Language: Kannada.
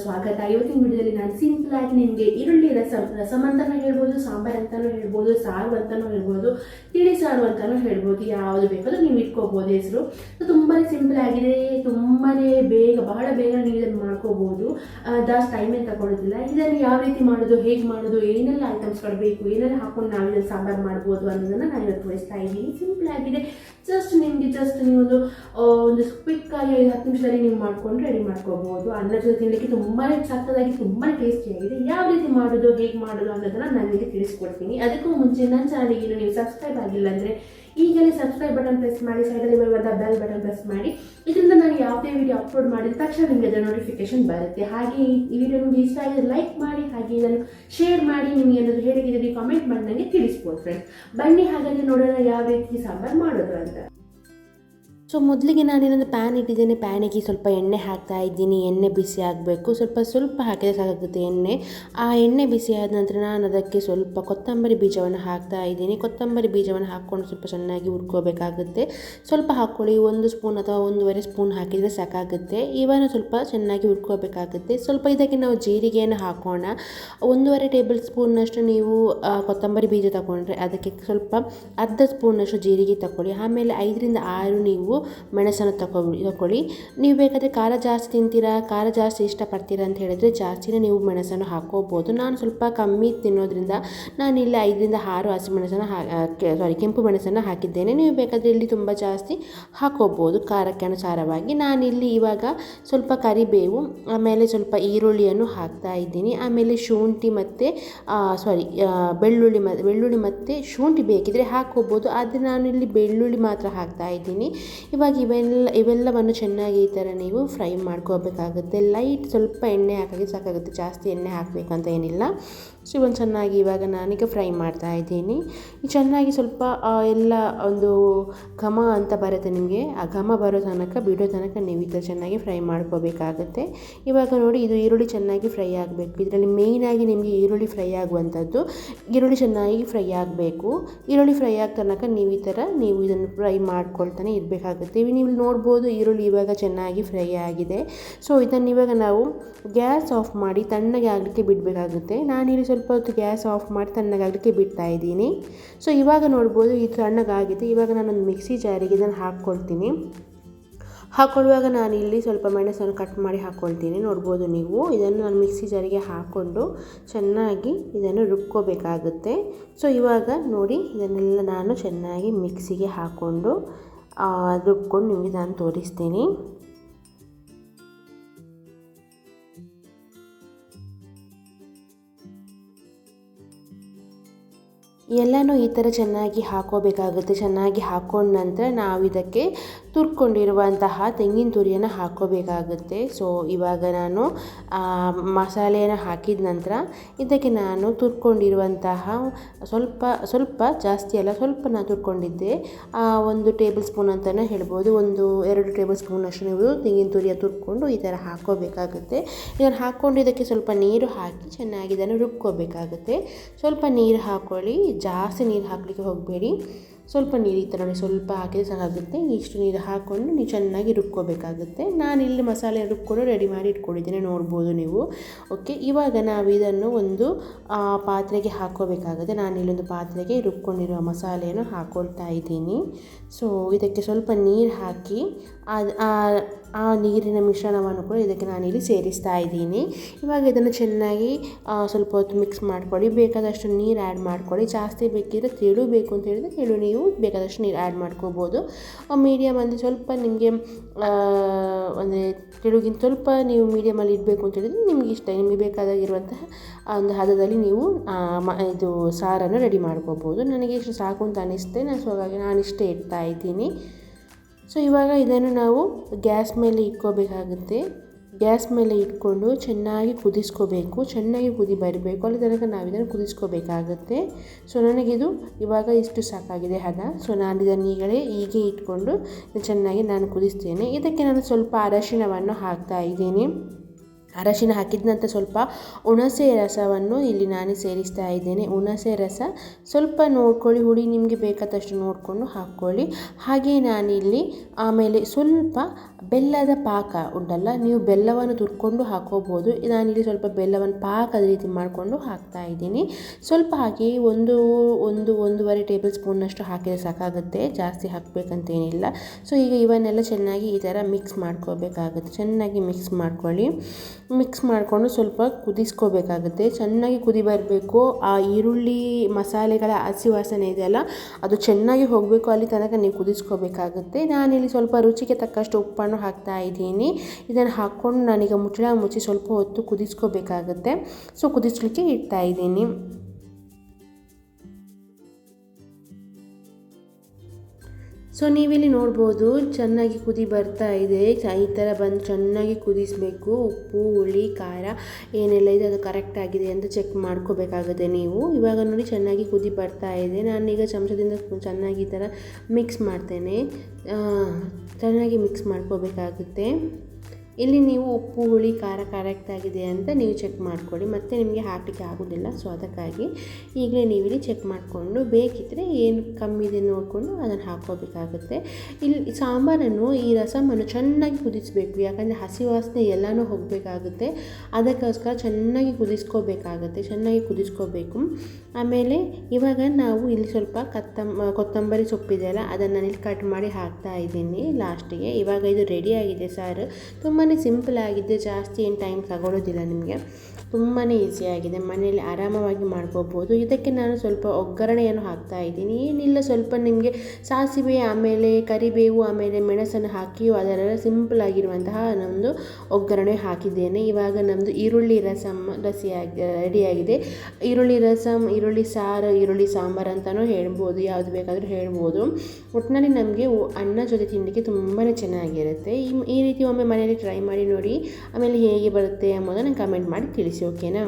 sua tá agad eu tenho ಆಗಿ ನಿಮಗೆ ಈರುಳ್ಳಿ, ರಸಂ ರಸಮ್ ಅಂತಲೂ ಹೇಳ್ಬೋದು, ಸಾಂಬಾರು ಅಂತಲೂ ಹೇಳ್ಬೋದು, ಸಾರು ಅಂತಲೂ ಹೇಳ್ಬೋದು, ತಿಳಿ ಸಾರು ಅಂತಲೂ ಹೇಳ್ಬೋದು, ಯಾವುದು ಬೇಕಾದ್ರೂ ನೀವು ಇಟ್ಕೋಬೋದು ಹೆಸರು. ತುಂಬಾ ಸಿಂಪಲ್ ಆಗಿದೆ ತುಂಬಾ ಬೇಗ, ಬಹಳ ಬೇಗ ನೀವು ಇದನ್ನು ಮಾಡ್ಕೋಬೋದು. ಜಾಸ್ತಿ ಟೈಮ್ ತಗೊಳ್ಳೋದಿಲ್ಲ ಇದನ್ನು ಯಾವ ರೀತಿ ಮಾಡೋದು, ಹೇಗೆ ಮಾಡೋದು, ಏನೆಲ್ಲ ಐಟಮ್ಸ್ಗಳು ಬೇಕು ಏನೆಲ್ಲ ಹಾಕೊಂಡು ನಾವು ಇದನ್ನು ಸಾಂಬಾರು ಮಾಡ್ಬೋದು ಅನ್ನೋದನ್ನು ನಾನು ಇವತ್ತು ತೋರಿಸ್ತಾ ಇದ್ದೀನಿ. ಸಿಂಪಲ್ ಆಗಿದೆ. ಜಸ್ಟ್ ನಿಮಗೆ ಜಸ್ಟ್ ನೀವೊಂದು ಒಂದು ಕ್ವಿಕ್ ಆಗಿ ಐದು ಹತ್ತು ನಿಮಿಷದಲ್ಲಿ ನೀವು ಮಾಡ್ಕೊಂಡು ರೆಡಿ ಮಾಡ್ಕೋಬೋದು. ಅನ್ನ ಜೊತೆ ತಿನ್ನಲಿಕ್ಕೆ ತುಂಬಾ ಸಕ್ಕದಾಗಿ ತುಂಬಾ ಟೇಸ್ಟಿಯಾಗಿದೆ ಯಾವ ರೀತಿ ಮಾಡೋದು, ಹೇಗೆ ಮಾಡೋದು ಅನ್ನೋದನ್ನ ನಾನು ನಿಮಗೆ ತಿಳಿಸ್ಕೊಡ್ತೀನಿ. ಅದಕ್ಕೂ ಮುಂಚೆ ನನ್ನ ಚಾನಲ್ಗೆ ಇನ್ನು ನೀವು ಸಬ್ಸ್ಕ್ರೈಬ್ ಆಗಿಲ್ಲ ಅಂದರೆ ಈಗಲೇ ಸಬ್ಸ್ಕ್ರೈಬ್ ಬಟನ್ ಪ್ರೆಸ್ ಮಾಡಿ ಸೈಡಲ್ಲಿ ಬರುವಂಥ ಬೆಲ್ ಬಟನ್ ಪ್ರೆಸ್ ಮಾಡಿ. ಇದರಿಂದ ನಾನು ಯಾವುದೇ ವಿಡಿಯೋ ಅಪ್ಲೋಡ್ ಮಾಡಿದ ತಕ್ಷಣ ನಿಮಗೆ ಅದರ ನೋಟಿಫಿಕೇಶನ್ ಬರುತ್ತೆ. ಹಾಗೆ ಈ- ವಿಡಿಯೋ ನಿಮಗೆ ಇಷ್ಟ ಆಗಿದ್ರೆ ಲೈಕ್ ಮಾಡಿ ಹಾಗೆ ಇದನ್ನು ಶೇರ್ ಮಾಡಿ, ನಿಮಗೆ ಏನಾದರೂ ಹೇಳಿದ್ರೆ ಕಾಮೆಂಟ್ ಮಾಡಿ ನನಗೆ ತಿಳಿಸ್ಬೋದು ಫ್ರೆಂಡ್ಸ್ ಬನ್ನಿ ಹಾಗಾದ್ರೆ ನೋಡೋಣ ಯಾವ ರೀತಿ ಸಾಂಬಾರು ಮಾಡೋದು ಅಂತ. ಸೊ ಮೊದಲಿಗೆ ನಾನೇನೊಂದು ಪ್ಯಾನ್ ಇಟ್ಟಿದ್ದೇನೆ. ಪ್ಯಾನಿಗೆ ಸ್ವಲ್ಪ ಎಣ್ಣೆ ಹಾಕ್ತಾ ಇದ್ದೀನಿ. ಎಣ್ಣೆ ಬಿಸಿ ಆಗಬೇಕು. ಸ್ವಲ್ಪ ಸ್ವಲ್ಪ ಹಾಕಿದರೆ ಸಾಕಾಗುತ್ತೆ ಎಣ್ಣೆ. ಆ ಎಣ್ಣೆ ಬಿಸಿ ಆದ ನಂತರ ನಾನು ಅದಕ್ಕೆ ಸ್ವಲ್ಪ ಕೊತ್ತಂಬರಿ ಬೀಜವನ್ನು ಹಾಕ್ತಾ ಇದ್ದೀನಿ. ಕೊತ್ತಂಬರಿ ಬೀಜವನ್ನು ಹಾಕ್ಕೊಂಡು ಸ್ವಲ್ಪ ಚೆನ್ನಾಗಿ ಹುರ್ಕೋಬೇಕಾಗುತ್ತೆ. ಸ್ವಲ್ಪ ಹಾಕ್ಕೊಳ್ಳಿ. ಒಂದು ಸ್ಪೂನ್ ಅಥವಾ ಒಂದೂವರೆ ಸ್ಪೂನ್ ಹಾಕಿದರೆ ಸಾಕಾಗುತ್ತೆ. ಇವನ್ನು ಸ್ವಲ್ಪ ಚೆನ್ನಾಗಿ ಹುರ್ಕೋಬೇಕಾಗುತ್ತೆ. ಸ್ವಲ್ಪ ಇದಕ್ಕೆ ನಾವು ಜೀರಿಗೆಯನ್ನು ಹಾಕೋಣ. ಒಂದೂವರೆ ಟೇಬಲ್ ಸ್ಪೂನ್ನಷ್ಟು ನೀವು ಕೊತ್ತಂಬರಿ ಬೀಜ ತಗೊಂಡ್ರೆ ಅದಕ್ಕೆ ಸ್ವಲ್ಪ ಅರ್ಧ ಸ್ಪೂನಷ್ಟು ಜೀರಿಗೆ ತಗೊಳ್ಳಿ ಆಮೇಲೆ ಐದರಿಂದ ಆರು ನೀವು ಮೆಣಸನ್ನು ತಗೊಳ್ಳಿ ತಗೊಳ್ಳಿ ನೀವು ಬೇಕಾದರೆ ಖಾರ ಜಾಸ್ತಿ ತಿಂತೀರಾ, ಖಾರ ಜಾಸ್ತಿ ಇಷ್ಟಪಡ್ತೀರಾ ಅಂತ ಹೇಳಿದರೆ ಜಾಸ್ತಿನೇ ನೀವು ಮೆಣಸನ್ನು ಹಾಕೋಬೋದು ನಾನು ಸ್ವಲ್ಪ ಕಮ್ಮಿ ತಿನ್ನೋದ್ರಿಂದ ನಾನು ಇಲ್ಲಿ ಐದರಿಂದ ಆರು ಹಸಿಮೆಣಸನ್ನು ಹಾ ಸಾರಿ ಕೆಂಪು ಮೆಣಸನ್ನು ಹಾಕಿದ್ದೇನೆ. ನೀವು ಬೇಕಾದರೆ ಇಲ್ಲಿ ತುಂಬ ಜಾಸ್ತಿ ಹಾಕೋಬೋದು ಖಾರಕ್ಕೆ ಅನುಸಾರವಾಗಿ. ನಾನಿಲ್ಲಿ ಇವಾಗ ಸ್ವಲ್ಪ ಕರಿಬೇವು, ಆಮೇಲೆ ಸ್ವಲ್ಪ ಈರುಳ್ಳಿಯನ್ನು ಹಾಕ್ತಾ ಇದ್ದೀನಿ. ಆಮೇಲೆ ಶುಂಠಿ ಮತ್ತು ಸಾರಿ ಬೆಳ್ಳುಳ್ಳಿ ಮ ಬೆಳ್ಳುಳ್ಳಿ ಮತ್ತು ಶುಂಠಿ ಬೇಕಿದ್ರೆ ಹಾಕೋಬೋದು ಆದರೆ ನಾನು ಇಲ್ಲಿ ಬೆಳ್ಳುಳ್ಳಿ ಮಾತ್ರ ಹಾಕ್ತಾ ಇದ್ದೀನಿ. ಇವಾಗ ಇವೆಲ್ಲ, ಇವೆಲ್ಲವನ್ನು ಚೆನ್ನಾಗಿ ಈ ಥರ ನೀವು ಫ್ರೈ ಮಾಡ್ಕೋಬೇಕಾಗುತ್ತೆ. ಲೈಟ್ ಸ್ವಲ್ಪ ಎಣ್ಣೆ ಹಾಕೋಕ್ಕೆ ಸಾಕಾಗುತ್ತೆ. ಜಾಸ್ತಿ ಎಣ್ಣೆ ಹಾಕಬೇಕಂತ ಏನಿಲ್ಲ. ಸೊ ಇವನ್ ಚೆನ್ನಾಗಿ ಇವಾಗ ನಾನೀಗ ಫ್ರೈ ಮಾಡ್ತಾ ಇದ್ದೀನಿ. ಚೆನ್ನಾಗಿ ಸ್ವಲ್ಪ ಎಲ್ಲ ಒಂದು ಘಮ ಅಂತ ಬರುತ್ತೆ ನಿಮಗೆ. ಆ ಘಮ ಬರೋ ತನಕ, ಬಿಡೋ ತನಕ ನೀವು ಈ ಥರ ಚೆನ್ನಾಗಿ ಫ್ರೈ ಮಾಡ್ಕೋಬೇಕಾಗುತ್ತೆ. ಇವಾಗ ನೋಡಿ, ಇದು ಈರುಳ್ಳಿ ಚೆನ್ನಾಗಿ ಫ್ರೈ ಆಗಬೇಕು. ಇದರಲ್ಲಿ ಮೇಯ್ನಾಗಿ ನಿಮಗೆ ಈರುಳ್ಳಿ ಫ್ರೈ ಆಗುವಂಥದ್ದು. ಈರುಳ್ಳಿ ಚೆನ್ನಾಗಿ ಫ್ರೈ ಆಗಬೇಕು. ಈರುಳ್ಳಿ ಫ್ರೈ ಆಗ ತನಕ ನೀವು ಈ ಥರ ನೀವು ಇದನ್ನು ಫ್ರೈ ಮಾಡ್ಕೊಳ್ತಾನೆ ಇರಬೇಕಾಗುತ್ತೆ. ಇವು ನೀವು ನೋಡ್ಬೋದು ಈರುಳ್ಳಿ ಇವಾಗ ಚೆನ್ನಾಗಿ ಫ್ರೈ ಆಗಿದೆ. ಸೊ ಇದನ್ನು ಇವಾಗ ನಾವು ಗ್ಯಾಸ್ ಆಫ್ ಮಾಡಿ ತಣ್ಣಗೆ ಆಗಲಿಕ್ಕೆ ಬಿಡಬೇಕಾಗುತ್ತೆ. ನಾನಿಲ್ಲಿ ಸ್ವಲ್ಪ ಹೊತ್ತು ಗ್ಯಾಸ್ ಆಫ್ ಮಾಡಿ ತಣ್ಣಗಾಗಲಿಕ್ಕೆ ಬಿಡ್ತಾ ಇದ್ದೀನಿ. ಸೊ ಇವಾಗ ನೋಡ್ಬೋದು ಇದು ತಣ್ಣಗಾಗಿದೆ. ಇವಾಗ ನಾನೊಂದು ಮಿಕ್ಸಿ ಜಾರಿಗೆ ಇದನ್ನು ಹಾಕ್ಕೊಳ್ತೀನಿ. ಹಾಕ್ಕೊಳ್ಳುವಾಗ ನಾನು ಇಲ್ಲಿ ಸ್ವಲ್ಪ ಮೆಣಸನ್ನು ಕಟ್ ಮಾಡಿ ಹಾಕ್ಕೊಳ್ತೀನಿ. ನೋಡ್ಬೋದು ನೀವು. ಇದನ್ನು ನಾನು ಮಿಕ್ಸಿ ಜಾರಿಗೆ ಹಾಕ್ಕೊಂಡು ಚೆನ್ನಾಗಿ ಇದನ್ನು ರುಬ್ಕೋಬೇಕಾಗುತ್ತೆ. ಸೊ ಇವಾಗ ನೋಡಿ, ಇದನ್ನೆಲ್ಲ ನಾನು ಚೆನ್ನಾಗಿ ಮಿಕ್ಸಿಗೆ ಹಾಕ್ಕೊಂಡು ರುಬ್ಕೊಂಡು ನಿಮಗೆ ನಾನು ತೋರಿಸ್ತೀನಿ. ಎಲ್ಲನೂ ಈ ಥರ ಚೆನ್ನಾಗಿ ಹಾಕೋಬೇಕಾಗುತ್ತೆ. ಚೆನ್ನಾಗಿ ಹಾಕ್ಕೊಂಡ ನಂತರ ನಾವು ಇದಕ್ಕೆ ತುರ್ಕೊಂಡಿರುವಂತಹ ತೆಂಗಿನ ತುರಿಯನ್ನು ಹಾಕ್ಕೋಬೇಕಾಗುತ್ತೆ ಸೊ ಇವಾಗ ನಾನು ಮಸಾಲೆಯನ್ನು ಹಾಕಿದ ನಂತರ ಇದಕ್ಕೆ ನಾನು ತುರ್ಕೊಂಡಿರುವಂತಹ ಸ್ವಲ್ಪ ಸ್ವಲ್ಪ ಜಾಸ್ತಿ ಅಲ್ಲ, ಸ್ವಲ್ಪ ನಾನು ತುರ್ಕೊಂಡಿದ್ದೆ. ಒಂದು ಟೇಬಲ್ ಸ್ಪೂನ್ ಅಂತಲೇ ಹೇಳ್ಬೋದು. ಒಂದು, ಎರಡು ಟೇಬಲ್ ಸ್ಪೂನ್ ಅಷ್ಟು ನೀವು ತೆಂಗಿನ ತುರಿಯ ತುರ್ಕೊಂಡು ಈ ಥರ ಹಾಕ್ಕೋಬೇಕಾಗುತ್ತೆ ಇದನ್ನು ಹಾಕ್ಕೊಂಡು ಇದಕ್ಕೆ ಸ್ವಲ್ಪ ನೀರು ಹಾಕಿ ಚೆನ್ನಾಗಿ ಇದನ್ನು ರುಬ್ಕೋಬೇಕಾಗುತ್ತೆ. ಸ್ವಲ್ಪ ನೀರು ಹಾಕ್ಕೊಳ್ಳಿ ಜಾಸ್ತಿ ನೀರು ಹಾಕಲಿಕ್ಕೆ ಹೋಗಬೇಡಿ ಸ್ವಲ್ಪ ನೀರು ಈ ಥರ ನೋಡಿ ಸ್ವಲ್ಪ ಹಾಕಿದ್ರೆ ಸಾಕಾಗುತ್ತೆ. ಇಷ್ಟು ನೀರು ಹಾಕ್ಕೊಂಡು ನೀವು ಚೆನ್ನಾಗಿ ರುಬ್ಕೋಬೇಕಾಗುತ್ತೆ. ಇಲ್ಲಿ ಮಸಾಲೆ ರುಬ್ಕೊಂಡು ರೆಡಿ ಮಾಡಿ ಇಟ್ಕೊಂಡಿದ್ದೀನಿ, ನೋಡ್ಬೋದು ನೀವು. ಓಕೆ ಇವಾಗ ನಾವು ಇದನ್ನು ಒಂದು ಪಾತ್ರೆಗೆ ಹಾಕೋಬೇಕಾಗುತ್ತೆ ನಾನು ಇಲ್ಲೊಂದು ಪಾತ್ರೆಗೆ ರುಬ್ಕೊಂಡಿರುವ ಮಸಾಲೆಯನ್ನು ಹಾಕೊಳ್ತಾ ಇದ್ದೀನಿ. ಸೊ ಇದಕ್ಕೆ ಸ್ವಲ್ಪ ನೀರು ಹಾಕಿ, ಅದು, ಆ- ಆ ನೀರಿನ ಮಿಶ್ರಣವನ್ನು ಕೂಡ ಇದಕ್ಕೆ ನಾನು ಇಲ್ಲಿ ಸೇರಿಸ್ತಾ ಇದ್ದೀನಿ. ಇವಾಗ ಇದನ್ನು ಚೆನ್ನಾಗಿ ಸ್ವಲ್ಪ ಹೊತ್ತು ಮಿಕ್ಸ್ ಮಾಡ್ಕೊಳ್ಳಿ. ಬೇಕಾದಷ್ಟು ನೀರು ಆ್ಯಡ್ ಮಾಡ್ಕೊಳ್ಳಿ. ಜಾಸ್ತಿ ಬೇಕಿದ್ರೆ ತೆಳು ಬೇಕು ಅಂತ ಹೇಳಿದ್ರೆ ತೆಳು. ನೀವು ಬೇಕಾದಷ್ಟು ನೀರು ಆ್ಯಡ್ ಮಾಡ್ಕೋಬೋದು. ಮೀಡಿಯಮ್ ಅಂದರೆ ಸ್ವಲ್ಪ ನಿಮಗೆ ಅಂದರೆ ತೆಳುಗಿಂತ ಸ್ವಲ್ಪ ನೀವು ಮೀಡಿಯಮಲ್ಲಿ ಇಡಬೇಕು ಅಂತ ಹೇಳಿದ್ರೆ ನಿಮಗೆ ಇಷ್ಟ. ನಿಮಗೆ ಬೇಕಾದಾಗಿರುವಂತಹ ಒಂದು ಹದದಲ್ಲಿ ನೀವು ಇದು ಸಾರನ್ನು ರೆಡಿ ಮಾಡ್ಕೋಬೋದು. ನನಗೆ ಇಷ್ಟು ಸಾಕು ಅಂತ ಅನಿಸುತ್ತೆ ನಾನು ಸೊ, ಹಾಗಾಗಿ ನಾನು ಇಷ್ಟೇ ಇಡ್ತಾ ಇದ್ದೀನಿ. ಸೊ ಇವಾಗ ಇದನ್ನು ನಾವು ಗ್ಯಾಸ್ ಮೇಲೆ ಇಟ್ಕೋಬೇಕಾಗುತ್ತೆ. ಗ್ಯಾಸ್ ಮೇಲೆ ಇಟ್ಕೊಂಡು ಚೆನ್ನಾಗಿ ಕುದಿಸ್ಕೋಬೇಕು. ಚೆನ್ನಾಗಿ ಕುದಿ ಬರಬೇಕು. ಅಲ್ಲಿ ತನಕ ನಾವು ಇದನ್ನು ಕುದಿಸ್ಕೋಬೇಕಾಗುತ್ತೆ. ಸೊ, ನನಗಿದು ಇವಾಗ ಇಷ್ಟು ಸಾಕಾಗಿದೆ ಹದ ಸೊ ನಾನು ಇದನ್ನು ಈಗಲೇ ಹೀಗೆ ಇಟ್ಕೊಂಡು ಚೆನ್ನಾಗಿ ನಾನು ಕುದಿಸ್ತೇನೆ. ಇದಕ್ಕೆ ನಾನು ಸ್ವಲ್ಪ ಅರಶಿನವನ್ನು ಹಾಕ್ತಾ ಇದ್ದೀನಿ. ಅರಶಿನ ಹಾಕಿದ ನಂತರ ಸ್ವಲ್ಪ. ಹುಣಸೆ ರಸವನ್ನು ಇಲ್ಲಿ ನಾನು ಸೇರಿಸ್ತಾ ಇದ್ದೇನೆ. ಹುಣಸೆ ರಸ ಸ್ವಲ್ಪ ನೋಡ್ಕೊಳ್ಳಿ, ಹುಳಿ ನಿಮಗೆ ಬೇಕಾದಷ್ಟು ನೋಡಿಕೊಂಡು ಹಾಕ್ಕೊಳ್ಳಿ. ಹಾಗೆ ನಾನಿಲ್ಲಿ ಆಮೇಲೆ ಸ್ವಲ್ಪ ಬೆಲ್ಲದ ಪಾಕ ಉಂಟಲ್ಲ, ನೀವು ಬೆಲ್ಲವನ್ನು ತುರ್ಕೊಂಡು ಹಾಕೋಬೋದು ನಾನಿಲ್ಲಿ ಸ್ವಲ್ಪ ಬೆಲ್ಲವನ್ನು ಪಾಕದ ರೀತಿ ಮಾಡಿಕೊಂಡು ಹಾಕ್ತಾ ಇದ್ದೀನಿ. ಸ್ವಲ್ಪ ಹಾಕಿ ಒಂದು ಒಂದು, ಒಂದೂವರೆ ಟೇಬಲ್ ಸ್ಪೂನ್ನಷ್ಟು ಹಾಕಿದರೆ ಸಾಕಾಗುತ್ತೆ. ಜಾಸ್ತಿ ಹಾಕಬೇಕಂತೇನಿಲ್ಲ. ಸೊ, ಈಗ ಇವನ್ನೆಲ್ಲ ಚೆನ್ನಾಗಿ ಈ ಥರ ಮಿಕ್ಸ್ ಮಾಡ್ಕೋಬೇಕಾಗುತ್ತೆ. ಚೆನ್ನಾಗಿ ಮಿಕ್ಸ್ ಮಾಡ್ಕೊಳ್ಳಿ. ಮಿಕ್ಸ್ ಮಾಡಿಕೊಂಡು ಸ್ವಲ್ಪ ಕುದಿಸ್ಕೋಬೇಕಾಗುತ್ತೆ. ಚೆನ್ನಾಗಿ ಕುದಿ ಬರಬೇಕು ಆ ಈರುಳ್ಳಿ ಮಸಾಲೆಗಳ ಹಸಿ ವಾಸನೆ ಇದೆಯಲ್ಲ, ಅದು ಚೆನ್ನಾಗಿ ಹೋಗಬೇಕು. ಅಲ್ಲಿ ತನಕ ನೀವು ಕುದಿಸ್ಕೋಬೇಕಾಗುತ್ತೆ. ನಾನಿಲ್ಲಿ ಸ್ವಲ್ಪ ರುಚಿಗೆ ತಕ್ಕಷ್ಟು ಉಪ್ಪನ್ನು ಹಾಕ್ತಾ ಇದ್ದೀನಿ. ಇದನ್ನು ಹಾಕ್ಕೊಂಡು ನಾನೀಗ ಮುಚ್ಚಳ ಮುಚ್ಚಿ ಸ್ವಲ್ಪ ಹೊತ್ತು ಕುದಿಸ್ಕೋಬೇಕಾಗುತ್ತೆ. ಸೊ ಕುದಿಸ್ಲಿಕ್ಕೆ ಇಡ್ತಾ ಇದ್ದೀನಿ. ಸೊ ನೀವಿಲ್ಲಿ ನೋಡ್ಬೋದು, ಚೆನ್ನಾಗಿ ಕುದಿ ಬರ್ತಾ ಇದೆ. ಈ ಥರ ಬಂದು ಚೆನ್ನಾಗಿ ಕುದಿಸಬೇಕು. ಉಪ್ಪು, ಹುಳಿ, ಖಾರ ಏನೆಲ್ಲ ಇದೆ ಅದು ಕರೆಕ್ಟ್ ಆಗಿದೆ ಅಂತ ಚೆಕ್ ಮಾಡ್ಕೋಬೇಕಾಗುತ್ತೆ ನೀವು. ಇವಾಗ ನೋಡಿ ಚೆನ್ನಾಗಿ ಕುದಿ ಬರ್ತಾ ಇದೆ. ನಾನೀಗ ಚಮಚದಿಂದ ಚೆನ್ನಾಗಿ ಈ ಥರ ಮಿಕ್ಸ್ ಮಾಡ್ತೇನೆ. ಚೆನ್ನಾಗಿ ಮಿಕ್ಸ್ ಮಾಡ್ಕೋಬೇಕಾಗುತ್ತೆ. ಇಲ್ಲಿ ನೀವು ಉಪ್ಪು, ಹುಳಿ, ಖಾರ ಕರೆಕ್ಟ್ ಆಗಿದೆ ಅಂತ ನೀವು ಚೆಕ್ ಮಾಡ್ಕೊಳ್ಳಿ. ಮತ್ತೆ ನಿಮಗೆ ಹಾಕಲಿಕ್ಕೆ ಆಗೋದಿಲ್ಲ ಸೊ ಅದಕ್ಕಾಗಿ ಈಗಲೇ ನೀವಿಲ್ಲಿ ಚೆಕ್ ಮಾಡಿಕೊಂಡು ಬೇಕಿದ್ದರೆ ಏನು ಕಮ್ಮಿ ಇದೆ ನೋಡಿಕೊಂಡು ಅದನ್ನು ಹಾಕೋಬೇಕಾಗುತ್ತೆ ಇಲ್ಲಿ ಸಾಂಬಾರನ್ನು ಈ ರಸಮನ್ನು ಚೆನ್ನಾಗಿ ಕುದಿಸಬೇಕು. ಯಾಕಂದರೆ ಹಸಿ ವಾಸನೆ ಎಲ್ಲನೂ ಹೋಗಬೇಕಾಗುತ್ತೆ. ಅದಕ್ಕೋಸ್ಕರ ಚೆನ್ನಾಗಿ ಕುದಿಸ್ಕೋಬೇಕಾಗುತ್ತೆ, ಚೆನ್ನಾಗಿ ಕುದಿಸ್ಕೋಬೇಕು. ಆಮೇಲೆ ಇವಾಗ ನಾವು ಇಲ್ಲಿ ಸ್ವಲ್ಪ ಕತ್ತಂಬ ಕೊತ್ತಂಬರಿ ಸೊಪ್ಪಿದೆಯಲ್ಲ ಅದನ್ನು ಇಲ್ಲಿ ಕಟ್ ಮಾಡಿ ಹಾಕ್ತಾ ಇದ್ದೀನಿ ಲಾಸ್ಟಿಗೆ. ಇವಾಗ ಇದು ರೆಡಿ ಆಗಿದೆ ಸಾರು ತುಂಬಾ ಸಿಂಪಲ್ ಆಗಿದೆ, ಜಾಸ್ತಿ ಏನು ಟೈಮ್ ತಗೊಳ್ಳೋದಿಲ್ಲ ನಿಮಗೆ. ತುಂಬಾ ಈಸಿಯಾಗಿದೆ ಮನೆಯಲ್ಲಿ ಆರಾಮವಾಗಿ ಮಾಡ್ಕೋಬೋದು. ಇದಕ್ಕೆ ನಾನು ಸ್ವಲ್ಪ ಒಗ್ಗರಣೆಯನ್ನು ಹಾಕ್ತಾ ಇದ್ದೀನಿ. ಏನಿಲ್ಲ, ಸ್ವಲ್ಪ ನಿಮಗೆ ಸಾಸಿವೆ ಆಮೇಲೆ ಕರಿಬೇವು ಆಮೇಲೆ ಮೆಣಸನ್ನು ಹಾಕಿ ಅದರ ಸಿಂಪಲ್ ಆಗಿರುವಂತಹ ನಮ್ಮದು ಒಗ್ಗರಣೆ ಹಾಕಿದ್ದೇನೆ. ಇವಾಗ ನಮ್ಮದು ಈರುಳ್ಳಿ ರಸಮ್ ರಸಿಯಾಗಿ ರೆಡಿಯಾಗಿದೆ ಈರುಳ್ಳಿ ರಸಮ್ ಈರುಳ್ಳಿ ಸಾರು, ಈರುಳ್ಳಿ ಸಾಂಬಾರು ಅಂತಲೂ ಹೇಳ್ಬೋದು. ಯಾವುದು ಬೇಕಾದರೂ ಹೇಳ್ಬೋದು. ಒಟ್ಟಿನಲ್ಲಿ ನಮಗೆ ಅನ್ನ ಜೊತೆ ತಿನ್ನಲಿಕ್ಕೆ ತುಂಬಾ ಚೆನ್ನಾಗಿರುತ್ತೆ. ಈ ರೀತಿ ಒಮ್ಮೆ ಮನೆಯಲ್ಲಿ ಮಾಡಿ ನೋಡಿ ಆಮೇಲೆ ಹೇಗೆ ಬರುತ್ತೆ ಎಂಬುದನ್ನು ಕಮೆಂಟ್ ಮಾಡಿ ತಿಳಿಸಿ ಓಕೆನಾ